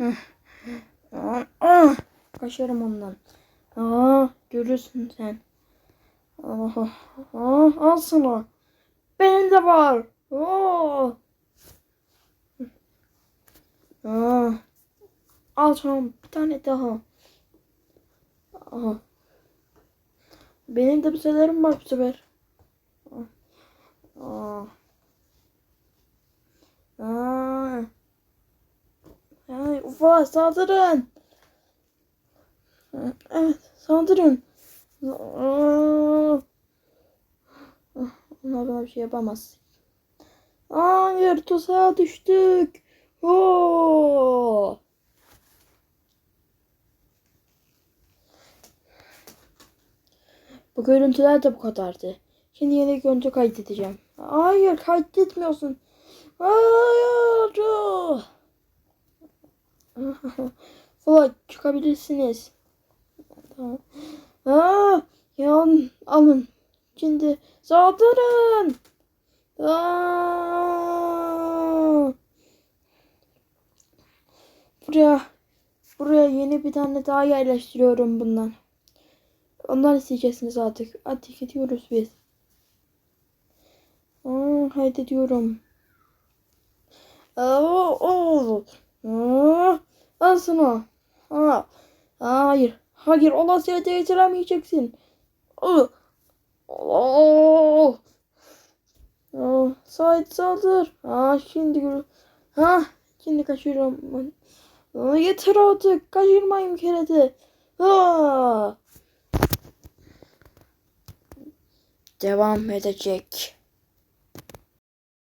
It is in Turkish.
Aa, ah, kaçarım ondan. Aa, görürsün sen. Ah, ah, al sana. Benim de var. Oo. Aa, al sana bir tane daha. Aha. Benim de bir şeylerim var bu sefer. Aa. Aa. Ay, ufa saldırın. Evet saldırın. Onlar bana bir şey yapamaz. Hayır tuzağa düştük. Oo. Bu görüntüler de bu kadardı. Şimdi yeni görüntü kaydedeceğim. Hayır kaydetmiyorsun. Hayır. Falan çıkabilirsiniz. Tamam. Aa, yan alın. Şimdi saldırın. Buraya buraya yeni bir tane daha yerleştiriyorum bundan. Ondan isteyeceksiniz artık. Hadi gidiyoruz biz. Aa, haydi diyorum. Aa, oo. Aa, al sana. Aa, hayır. Hayır. Olan seni değiştiremeyeceksin. Aa, aa. Aa, Sait saldır. Aa, şimdi gör. Ha, şimdi kaçıyorum. Aa, yeter artık. Kaçırmayın bir kere de. Aa. Devam edecek.